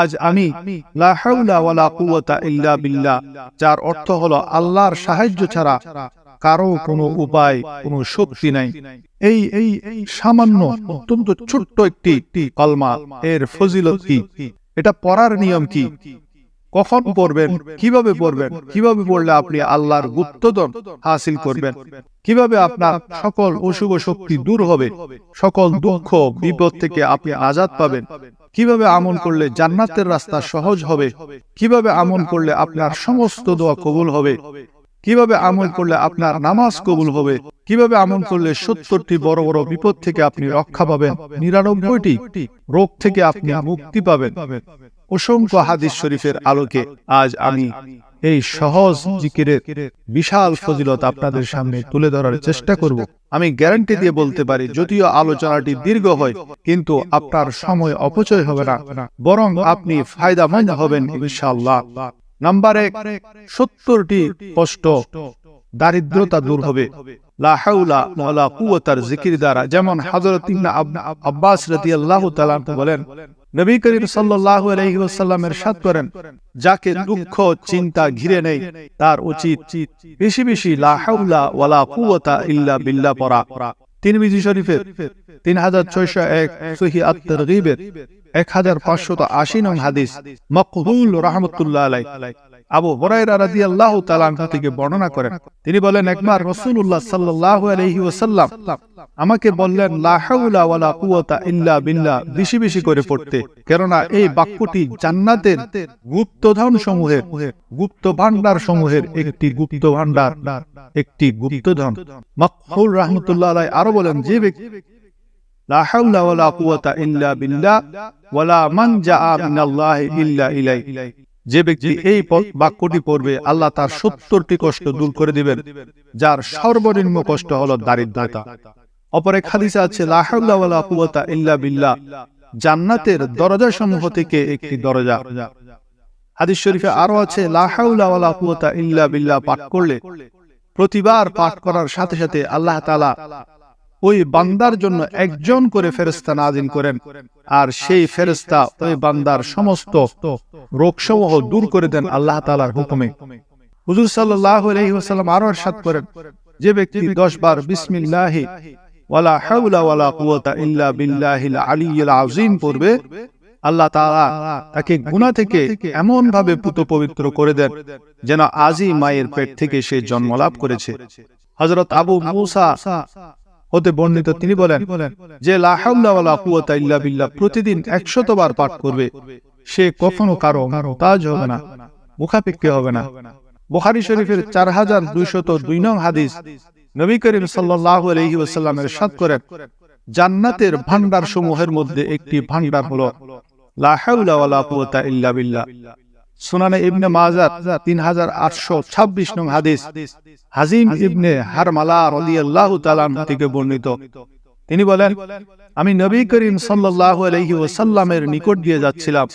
আজ আমি ইল্লা বিল্লাহ, যার অর্থ হলো আল্লাহর সাহায্য ছাড়া কারও কোনো উপায়, কোনো শক্তি নাই। এই এই সামান্য, অত্যন্ত ছোট্ট একটি কলমা, এর ফজিলত কি? এটা পড়ার নিয়ম কি? কখন পড়বেন? কীভাবে পড়বেন? কীভাবে পড়লে আপনি আল্লাহর গুপ্তধন হাসিল করবেন? কীভাবে আপনার সকল অশুভ শক্তি দূর হবে? সকল দুঃখ, বিপদ থেকে আপনি আজাদ পাবেন? কীভাবে আমল করলে জান্নাতের রাস্তা সহজ হবে? কীভাবে আমল করলে আপনার সমস্ত দোয়া কবুল হবে? কীভাবে আমল করলে আপনার নামাজ কবুল হবে? কীভাবে আমল করলে সত্তরটি বড় বড় বিপদ থেকে আপনি রক্ষা পাবেন? নিরানব্বইটি রোগ থেকে আপনি মুক্তি পাবেন। অসংখ্য হাদিস শরীফের আলোকে আজ আমি এই সহজ জিকিরের বিশাল ফজিলত আপনাদের সামনে তুলে ধরার চেষ্টা করব। আমি গ্যারান্টি দিয়ে বলতে পারি, যদিও আলোচনাটি দীর্ঘ হয়, কিন্তু আপনার সময় অপচয় হবে না, বরং আপনি ফায়দামন্দ হবেন ইনশাআল্লাহ। নাম্বার এক, সত্তরটি কষ্ট দারিদ্রতা দূর হবে। জিকির দ্বারা, যেমন ইবনে আব্বাস রাদিয়াল্লাহু তাআলা বলেন নবী করিম সাল্লাহ আলহিউসাল্লাম ইরশাদ করেন যাকে দুঃখ, চিন্তা ঘিরে নেই, তার উচিত বেশি বেশি লাহাউলা ওয়ালা কুয়তা ইল্লা বিল্লাহ পড়া। বিজি শরীফের 3601 সহিহ আত-তারগীবের 1580 নং হাদিস মকবুল রহমতুল্লাহ আবু হুরায়রা রাদিয়াল্লাহু তাআলা আনহু থেকে বর্ণনা করেন। তিনি বলেন একবার রাসূলুল্লাহ সাল্লাল্লাহু আলাইহি ওয়াসাল্লাম আমাকে বললেন, লা হাওলা ইল্লা বিল্লাহ, বেশি বেশি করে পড়তে। কেননা এই বাক্যটি জান্নাতের গুপ্তধন সমূহের গুপ্ত ভান্ডার সমূহের একটি গুপ্ত ভান্ডার একটি গুপ্তধন। রাহমাতুল্লাহ আরও বলেন, যে ব্যক্তি ওয়ালা মানজা মিনাল্লাহি ইল্লা ইলাইহি। যে ব্যক্তি এই বাক্যটি পড়বে আল্লাহ তার সত্তরটি কষ্ট দূর করে দিবেন যার সর্বনিম্ন কষ্ট হলো দারিদ্রতা অপর এক হাদিসে আছে ইল্লা বিল্লাহ। জান্নাতের দরজা সমূহ থেকে একটি দরজা। হাদিস শরীফে আরও আছে ইল্লা বিল্লাহ পাঠ করলে প্রতিবার পাঠ করার সাথে সাথে আল্লাহ তালা ওই বান্দার জন্য একজন করে ফেরেস্তা নাজিল করেন। আর সেই ফেরেস্তা ওই বান্দার সমস্ত রোগসমূহ দূর করে দেন আল্লাহ তালার হুকুমে। হুজুর সাল্লাহ আলহিহাসাল্লাম আরও সাত করেন, যে ব্যক্তি দশ বার বিসমিল্লাহি ওয়ালা হাউলা ওয়ালা ইল্লা আল্লাহ তাকে থেকে এমন ভাবে পুত পবিত্র করে দেন যেন আজই মায়ের পেট থেকে সে জন্ম লাভ করেছে। হযরত আবু মুসা হতে বর্ণিত তিনি বলেন যে বিল্লাহ। প্রতিদিন 100 বার পাঠ করবে। সে কখনো কারও তাজ হবে না মুখাপেক্ষি হবে না। বুখারী শরীফের 4202 নং হাদিস নবী করিম আলাইহি ওয়াসাল্লামের সাত করেন জান্নাতের ভান্ডার সমূহের মধ্যে একটি ভান্ডার হলো লা হাওলা ওয়ালা কুওয়াতা ইল্লা বিল্লাহ। সুনানে ইবনে মাজাহ 3826 নং হাদিস। হাজিম ইবনে হারমালা রাদিয়াল্লাহু তাআলা থেকে বর্ণিত। তিনি বলেন, আমি নবী করিম সাল্লাল্লাহু আলাইহি ওয়াসাল্লামের নিকট দিয়ে যাচ্ছিলাম।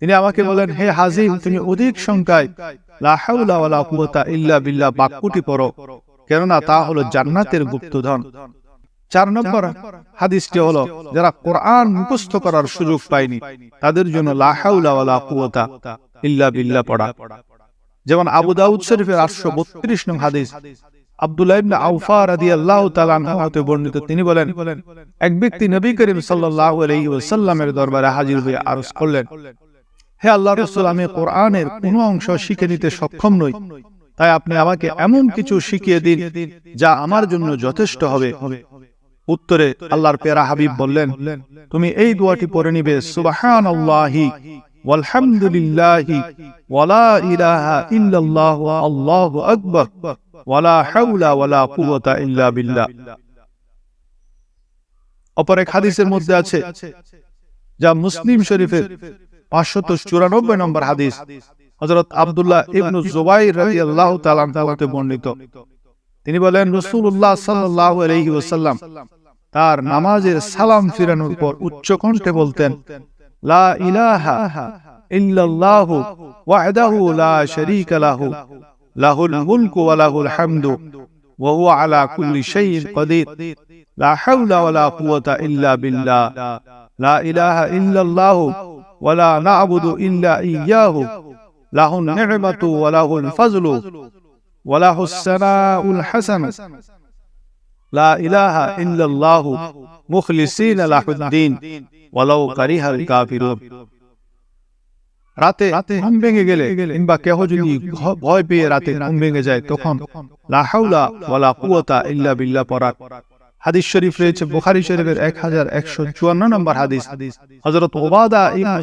তিনি আমাকে বলেন, হে হাজিম, তুমি অধিক সংখ্যায় লা হাওলা ওয়ালা কুওয়াতা ইল্লা বিল্লাহ বাক্যটি পড়ো, কেননা তা হলো জান্নাতের গুপ্তধন। চার নম্বর হাদিসটি হলো, যারা কোরআন মুখস্থ করার সুযোগ পায়নি, তাদের জন্য লা হাওলা ওয়ালা কুওয়াতা। ইল্লা বিল্লাহ পড়া। যেমন আবু দাউদ শরীফের 832 নং হাদিস। আব্দুল্লাহ ইবনে আউফা রাদিয়াল্লাহু তাআলা আনহু হতে বর্ণিত। তিনি বলেন এক ব্যক্তি নবী করিম সাল্লাল্লাহু আলাইহি ওয়াসাল্লামের দরবারে হাজির হয়ে আরজ করলেন। হে আল্লাহর রাসূল আমি কোরআনের কোনো অংশ শিখে নিতে সক্ষম নই। তাই আপনি আমাকে এমন কিছু শিখিয়ে দিন যা আমার জন্য যথেষ্ট হবে। উত্তরে আল্লাহর পেয়ারা হাবিব বললেন তুমি এই দোয়াটি পড়ে নিবে। সুবহানাল্লাহি। ওয়ালহামদুলিল্লাহি অপর এক হাদিসের মধ্যে আছে, যা মুসলিম শরীফের পাঁচশত চুরানব্বই নম্বর হাদিস। হজরত আবদুল্লাহ ইবনু জুবাইর বর্ণিত। তিনি বলেন, রাসূলুল্লাহ সাল্লাল্লাহু আলাইহি তার নামাজের সালাম ফিরানোর পর উচ্চ কণ্ঠে বলতেন لا إله إلا الله وحده لا شريك له له الملك وله الحمد وهو على كل شيء قدير. لا حول ولا قوة إلا بالله. لا إله إلا الله ولا نعبد إلا إياه. له النعمة وله الفضل وله السماء الحسن. লা ইলাহা ইল্লা বিল্লাহ পড়া হাদিস শরীফ রয়েছে বুখারী শরীফের 1154 নম্বর হাদিস। হযরত উবাদা ইবনে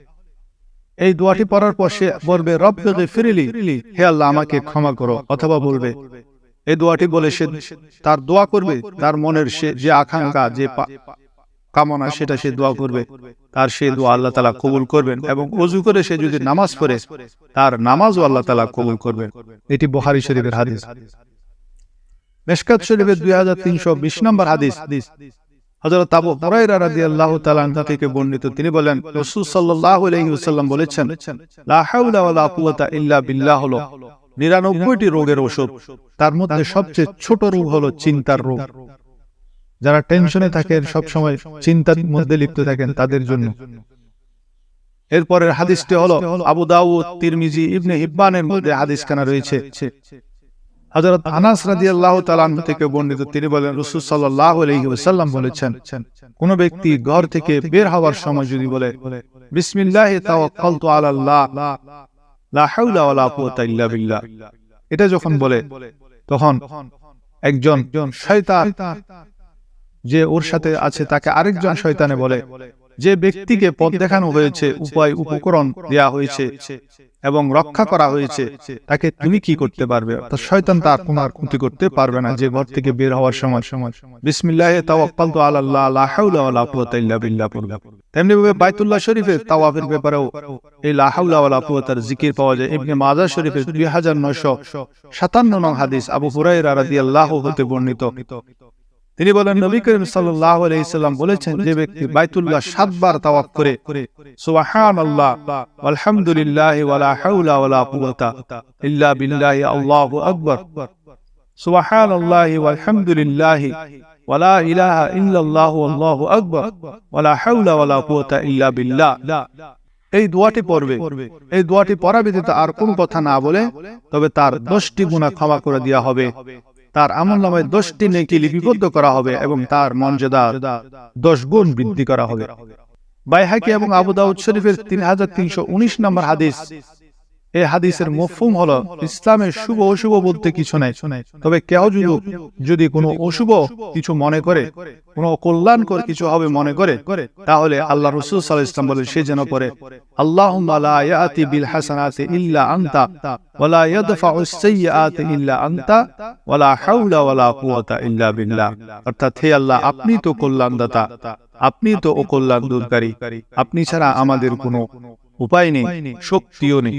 এই দোয়াটি পড়ার পর সে বলবে, রব্বে ফিরিলি হে আল্লাহ, আমাকে ক্ষমা করো, অথবা বলবে, এই দোয়াটি বলে সে তার দোয়া করবে, তার মনের সে যে আকাঙ্ক্ষা, যে কামনা, সেটা সে দোয়া করবে। তার সেই দোয়া আল্লাহ তালা কবুল করবেন এবং অজু করে সে যদি নামাজ পড়ে, তার নামাজও আল্লাহ তালা কবুল করবেন। এটি বহারি শরীফের হাদিস। মেশকাত শরীফের দুই হাজার তিনশো বিশ নম্বর হাদিস। হযরত আবু হুরায়রা রাদিয়াল্লাহু তাআলা আনহু থেকে বর্ণিত, তিনি বলেন, রাসূল সাল্লাল্লাহু আলাইহি ওয়াসাল্লাম বলেছেন, লা হাওলা ওয়ালা কুওয়াতা ইল্লা বিল্লাহ হলো 99টি রোগের ওষুধ, তার মধ্যে সবচেয়ে ছোট রোগ হলো চিন্তার রোগ। যারা টেনশনে থাকেন সব সময় চিন্তার মধ্যে লিপ্ত থাকেন তাদের জন্য। এরপরের হাদিসটি হলো, আবু দাউদ, তিরমিজি, ইবনে হিব্বানের মধ্যে হাদিস খানা রয়েছে। হযরত আনাস রাদিয়াল্লাহু তাআলা আনহু থেকে বর্ণিত তিনি বলেন রাসূল আলাইহি বলেছেন কোন ব্যক্তি ঘর থেকে বের হওয়ার সময় যদি বলে বিসমিল্লাহি তাওয়াক্কালতু আলাল্লাহ লা হাওলা ওয়ালা কুওয়াতা ইল্লা বিল্লাহ এটা যখন বলে তখন একজন শয়তান যে ওর সাথে আছে তাকে আরেকজন শয়তানে বলে যে ব্যক্তিকে পথ দেখানো হয়েছে, উপায় উপকরণ দেয়া হয়েছে এবং রক্ষা করা হয়েছে, তাকে তুমি কি করতে পারবে? অর্থাৎ শয়তান তার আর ক্ষতি করতে পারবে না, যে ঘর থেকে বের হওয়ার সময়। সময় বিসমিল্লাহে তাওয়াক্কালতু আলাল্লাহ লা হাওলা ওয়ালা কুওয়াতা ইল্লা বিল্লাহ পড়বে। তেমনি ভাবে বাইতুল্লাহ শরীফের তাওয়াফের ব্যাপারেও এই লা হাওলা ওয়ালা কুওয়াতার জিকির পাওয়া যায়। ইবনে মাজাহ শরীফের 2957 নং হাদিস আবু হুরায়রা রাদিয়াল্লাহু হতে বর্ণিত। তিনি বলেন, নবী করিম সাল্লাল্লাহু আলাইহি সাল্লাম বলেছেন যে ব্যক্তি বাইতুল্লাহ সাতবার তাওয়াফ করে, সুবহানাল্লাহ আলহামদুলিল্লাহ ওয়ালা ওয়ালা কুওয়াতা ইল্লা বিল্লাহি, আল্লাহু আকবার। ওয়ালহামদুলিল্লাহ ওয়ালা ইলাহা ইল্লাল্লাহু, আল্লাহু আকবার। ওয়ালা ওয়ালা কুওয়াতা ইল্লা বিল্লাহ। এই দোয়াটি পড়বে। এই দোয়াটি পড়া ব্যতীত আর কোন কথা না বলে তবে তার দশটি গুণা ক্ষমা করে দেওয়া হবে। তার আমল নামায় দশটি নেকি লিপিবদ্ধ করা হবে এবং তার মর্যাদা দশ গুণ বৃদ্ধি করা হবে। বাইহাকি এবং আবু দাউদ শরীফের তিন হাজার তিনশো উনিশ নম্বর হাদিস এই হাদিসের মফহুম হলো ইসলামের শুভ অশুভ বলতে কিছু নাই। তবে কেউ যদি যদি কোনো অশুভ কিছু মনে করে কোনো কল্যাণকর কিছু হবে মনে করে তাহলে আল্লাহ রসুল সাল্লাহ ইসলাম বলে সে যেন পরে আল্লাহুম্মা লা ইয়াতি বিল হাসানাতি ইল্লা আনতা ওয়ালা ইয়াদফাউ সাইয়্যাতি ইল্লা আনতা ওয়ালা হাওলা ওয়ালা কুওয়াতা ইল্লা বিল্লাহ। অর্থাৎ হে আল্লাহ আপনি তো কল্যাণদাতা আপনি তো অকল্যাণ দূরকারী আপনি ছাড়া আমাদের কোনো উপায় নেই শক্তিও নেই।